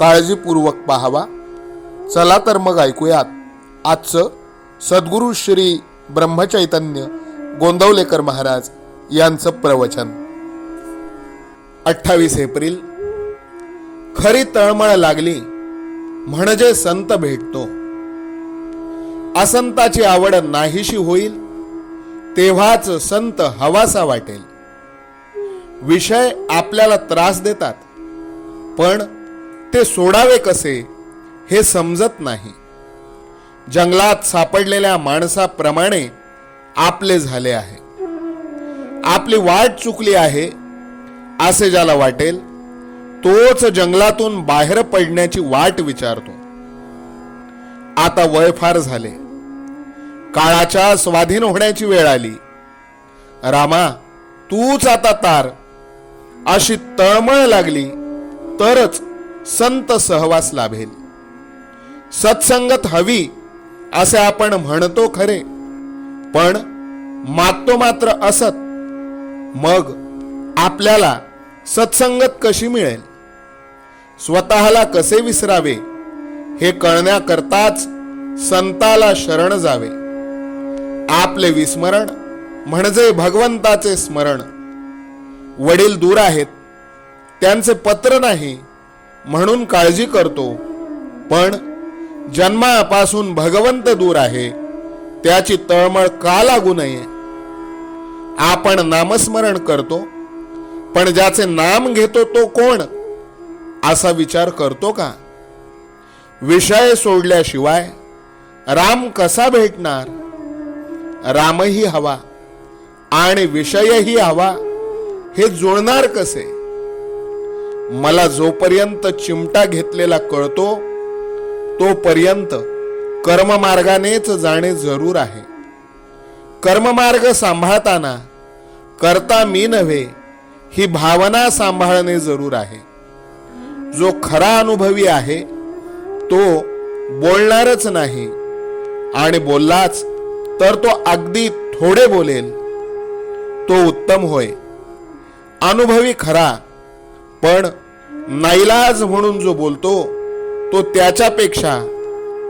काळजीपूर्वक पाहावा. चला तर मग ऐकूयात. आजचं सद्गुरू श्री ब्रह्मचैतन्य गोंदवलेकर महाराज यांचं प्रवचन. अठ्ठावीस एप्रिल. खरी तळमळ लागली म्हणजे संत भेटतो. असंताची आवड नाहीशी होईल तेव्हाच संत हवासा वाटेल. विषय आपल्याला त्रास देतात पण ते सोडावे कसे हे समजत नाही. जंगलात सापडलेल्या माणसाप्रमाणे आपले झाले आहे. आपली वाट चुकली आहे असे ज्याला वाटेल तोच जंगलातून बाहेर पडण्याची वाट विचारतो. आता वय फार झाले. काळाच्या स्वाधीन होण्याची वेळ आली. रामा तूच आता तार. अशी तळमळ लागली तरच संत सहवास लाभेल. सत्संगत हवी असे आपण म्हणतो खरे. पण मागतो मात्र असत. मग आपल्याला सत्संगत कशी मिळेल? स्वतःला कसे विसरावे? हे कळण्याकरताच संताला शरण जावे. आपले विस्मरण म्हणजे भगवंताचे स्मरण. वडील दूर आहेत त्यांचे पत्र नाही म्हणून काळजी करतो. पण जन्मापासून भगवंत दूर आहे त्याची तळमळ का लागू नये? आपण नामस्मरण करतो पण ज्याचे नाम घेतो तो कोण? असा विचार करतो का? विषय सोडल्याशिवाय राम कसा भेटणार? रामही हवा आणि विषयही हवा हे जुळणार कसे? मला जोपर्यंत चिमटा घेतलेला कळतो तोपर्यंत कर्ममार्गानेच जाणे जरूर आहे. कर्ममार्ग सांभाळताना करता मी नव्हे ही भावना सांभाळणे जरूर आहे. जो खरा अनुभवी आहे तो बोलणारच नाही. आणि बोललाच तर तो अगदी थोडे बोलेल तो उत्तम होय. अनुभवी खरा पण नाईलाज म्हणून जो बोलतो तो त्याच्यापेक्षा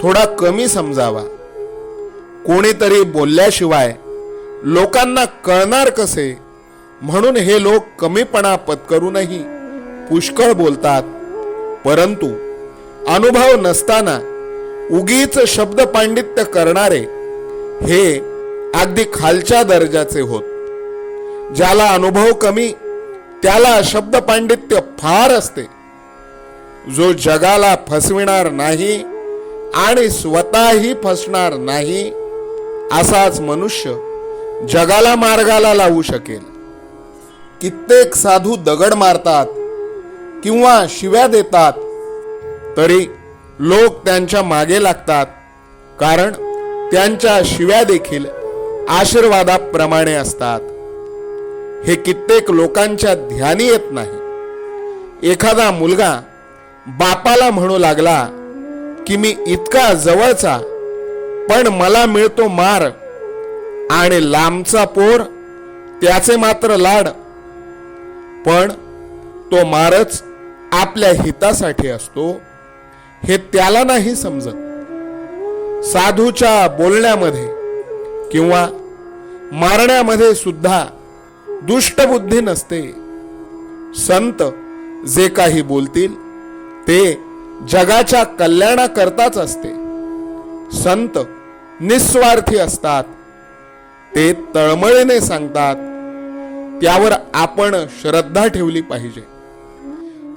थोडा कमी समजावा. कोणीतरी बोलल्याशिवाय लोकांना कळणार कसे? म्हणून हे लोक कमीपणा पत्करूनही पुष्कळ बोलतात. परंतु अनुभव नसताना उगीच शब्द पांडित्य करणारे हे अगदी खालच्या दर्जाचे होत. ज्याला अनुभव कमी त्याला शब्द पांडित्य फार असते. जो जगाला फसविणार नाही आणि स्वतःही फसणार नाही असाच मनुष्य जगाला मार्गाला लावू शकेल. कित्येक साधू दगड मारतात किंवा शिव्या देतात तरी लोक त्यांच्या मागे लागतात कारण त्यांच्या शिव्या देखील आशीर्वादाप्रमाणे असतात. हे कित्येक लोकांच्या ध्यानी येत नाही. एखादा मुलगा बापाला म्हणू लागला की मी इतका जवळचा पण मला मिळतो मार आणि लांबचा पोर त्याचे मात्र लाड. पण तो मारच आपल्या हितासाठी असतो हे त्याला नाही समजत. साधूच्या बोलण्यामध्ये किंवा मारण्यामध्ये सुद्धा दुष्टबुद्धी नसते. संत जे काही बोलतील ते जगाच्या कल्याणाकरताच असते. संत निस्वार्थी असतात. ते तळमळीने सांगतात त्यावर आपण श्रद्धा ठेवली पाहिजे.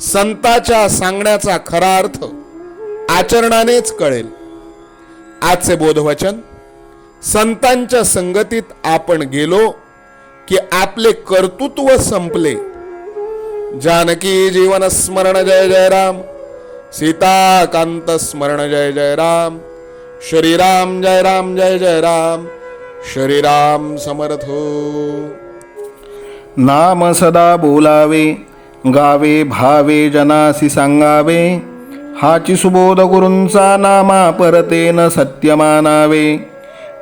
संताच्या सांगण्याचा खरा अर्थ आचरणानेच कळेल. आजचे बोधवचन संतांच्या संगतीत आपण गेलो की आपले कर्तृत्व संपले. जानकी जीवन स्मरण जय जय राम. सीताकांत स्मरण जय जय राम. श्रीराम जय राम जय जय राम. श्रीराम समर्थ हो. नाम सदा बोलावे गावे भावे जनासी सांगावे. हाची सुबोध गुरूंचा नामा परतेन सत्य मानावे